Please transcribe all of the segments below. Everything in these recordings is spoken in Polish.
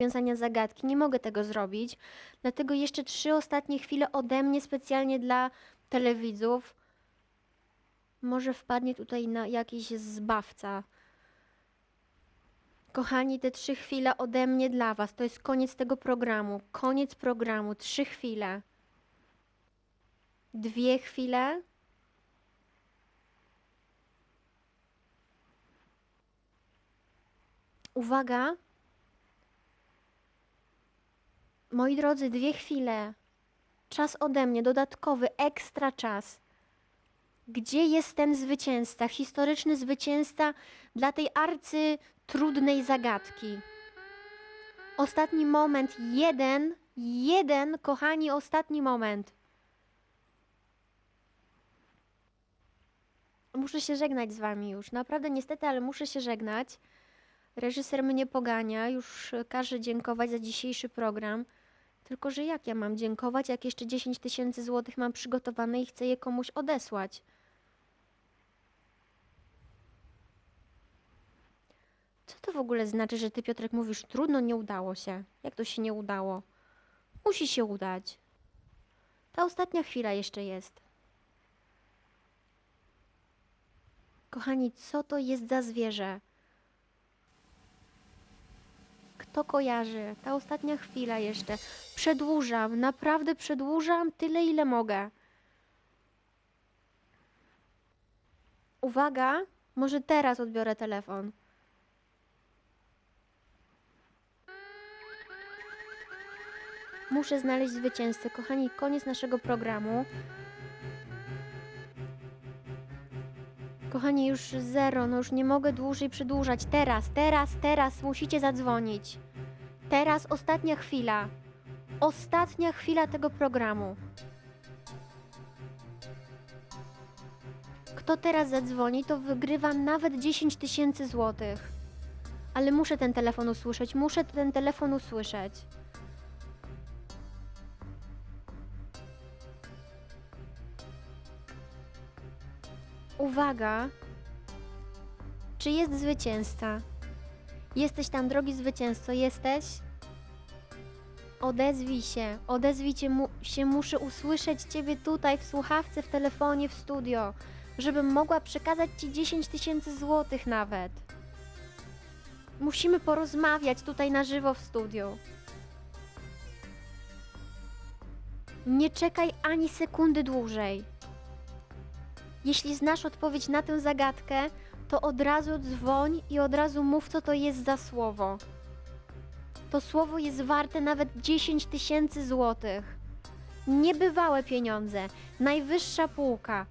rozwiązania zagadki. Nie mogę tego zrobić. Dlatego jeszcze trzy ostatnie chwile ode mnie specjalnie dla telewidzów. Może wpadnie tutaj na jakiś zbawca. Kochani, te trzy chwile ode mnie dla Was. To jest koniec tego programu. Koniec programu. Trzy chwile. Dwie chwile. Uwaga. Moi drodzy, dwie chwile. Czas ode mnie, dodatkowy, ekstra czas. Gdzie jest ten zwycięzca, historyczny zwycięzca dla tej arcy trudnej zagadki? Ostatni moment, jeden, jeden, kochani, ostatni moment. Muszę się żegnać z wami już. Naprawdę niestety, ale muszę się żegnać. Reżyser mnie pogania, już każe dziękować za dzisiejszy program. Tylko, że jak ja mam dziękować, jak jeszcze 10 tysięcy złotych mam przygotowane i chcę je komuś odesłać? Co to w ogóle znaczy, że ty, Piotrek, mówisz trudno, nie udało się? Jak to się nie udało? Musi się udać. Ta ostatnia chwila jeszcze jest. Kochani, co to jest za zwierzę? Kto kojarzy? Ta ostatnia chwila jeszcze. Przedłużam, naprawdę przedłużam tyle, ile mogę. Uwaga, może teraz odbiorę telefon. Muszę znaleźć zwycięzcę. Kochani, koniec naszego programu. Kochani, już zero, no już nie mogę dłużej przedłużać. Teraz, teraz, teraz musicie zadzwonić. Teraz ostatnia chwila. Ostatnia chwila tego programu. Kto teraz zadzwoni, to wygrywa nawet 10 tysięcy złotych. Ale muszę ten telefon usłyszeć, muszę ten telefon usłyszeć. Uwaga! Czy jest zwycięzca? Jesteś tam, drogi zwycięzco, jesteś? Odezwij się, odezwij cię mu, się, muszę usłyszeć Ciebie tutaj w słuchawce, w telefonie, w studio, żebym mogła przekazać Ci 10 tysięcy złotych nawet. Musimy porozmawiać tutaj na żywo w studiu. Nie czekaj ani sekundy dłużej. Jeśli znasz odpowiedź na tę zagadkę, to od razu dzwoń i od razu mów, co to jest za słowo. To słowo jest warte nawet 10 tysięcy złotych. Niebywałe pieniądze, najwyższa półka.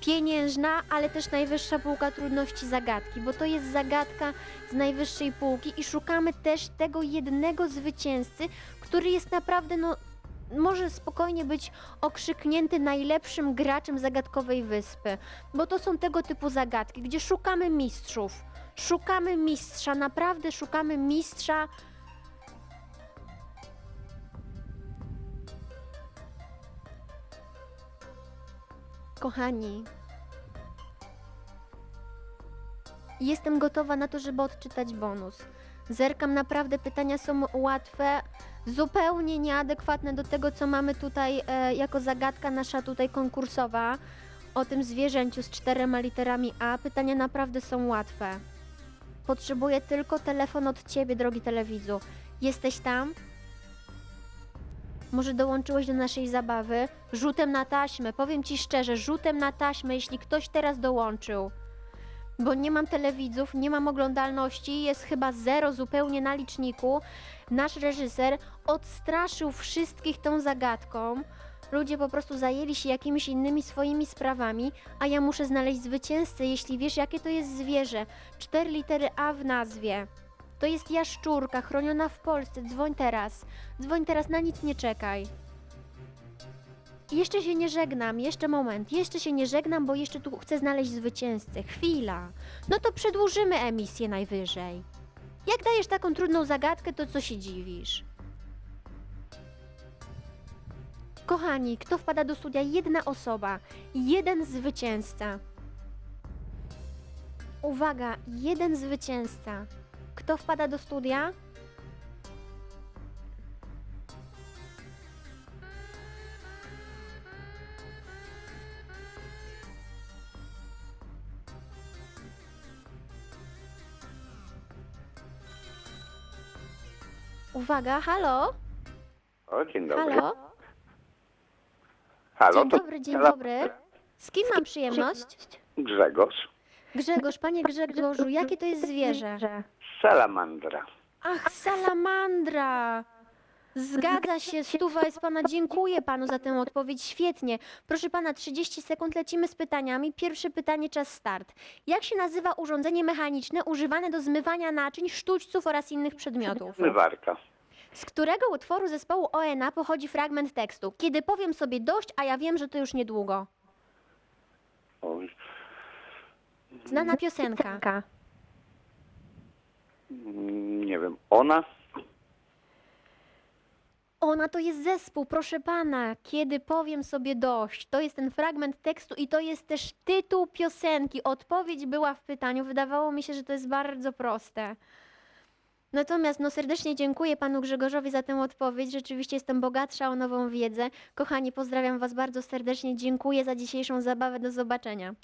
Pieniężna, ale też najwyższa półka trudności zagadki, bo to jest zagadka z najwyższej półki i szukamy też tego jednego zwycięzcy, który jest naprawdę, no, może spokojnie być okrzyknięty najlepszym graczem zagadkowej wyspy, bo to są tego typu zagadki, gdzie szukamy mistrzów. Szukamy mistrza, naprawdę szukamy mistrza. Kochani, jestem gotowa na to, żeby odczytać bonus. Zerkam, naprawdę pytania są łatwe, zupełnie nieadekwatne do tego, co mamy tutaj e, jako zagadka nasza tutaj konkursowa o tym zwierzęciu z czterema literami A. Pytania naprawdę są łatwe. Potrzebuję tylko telefon od Ciebie, drogi telewidzu. Jesteś tam? Może dołączyłeś do naszej zabawy? Rzutem na taśmę, powiem Ci szczerze, rzutem na taśmę, jeśli ktoś teraz dołączył. Bo nie mam telewidzów, nie mam oglądalności, jest chyba zero zupełnie na liczniku. Nasz reżyser odstraszył wszystkich tą zagadką. Ludzie po prostu zajęli się jakimiś innymi swoimi sprawami, a ja muszę znaleźć zwycięzcę, jeśli wiesz, jakie to jest zwierzę. Cztery litery A w nazwie. To jest jaszczurka, chroniona w Polsce. Dzwoń teraz. Dzwoń teraz, na nic nie czekaj. Jeszcze się nie żegnam, jeszcze moment, jeszcze się nie żegnam, bo jeszcze tu chcę znaleźć zwycięzcę. Chwila. No to przedłużymy emisję najwyżej. Jak dajesz taką trudną zagadkę, to co się dziwisz? Kochani, kto wpada do studia? Jedna osoba, jeden zwycięzca. Uwaga, jeden zwycięzca. Kto wpada do studia? Uwaga, halo? O, dzień dobry. Halo? Halo, Dzień to dobry, dzień dobry. Z kim mam przyjemność? Grzegorz. Grzegorz, panie Grzegorzu, jakie to jest zwierzę? Salamandra. Ach, salamandra! Zgadza się, stuwa jest pana. Dziękuję panu za tę odpowiedź. Świetnie. Proszę pana, 30 sekund lecimy z pytaniami. Pierwsze pytanie, czas start. Jak się nazywa urządzenie mechaniczne używane do zmywania naczyń, sztućców oraz innych przedmiotów? Zmywarka. Z którego utworu zespołu ONA pochodzi fragment tekstu? Kiedy powiem sobie dość, a ja wiem, że to już niedługo. Oj, Znana piosenka. mm, nie wiem, ona? Ona to jest zespół, proszę pana. Kiedy powiem sobie dość. To jest ten fragment tekstu i to jest też tytuł piosenki. Odpowiedź była w pytaniu. Wydawało mi się, że to jest bardzo proste. Natomiast no serdecznie dziękuję panu Grzegorzowi za tę odpowiedź. Rzeczywiście jestem bogatsza o nową wiedzę. Kochani, pozdrawiam was bardzo serdecznie. Dziękuję za dzisiejszą zabawę. Do zobaczenia.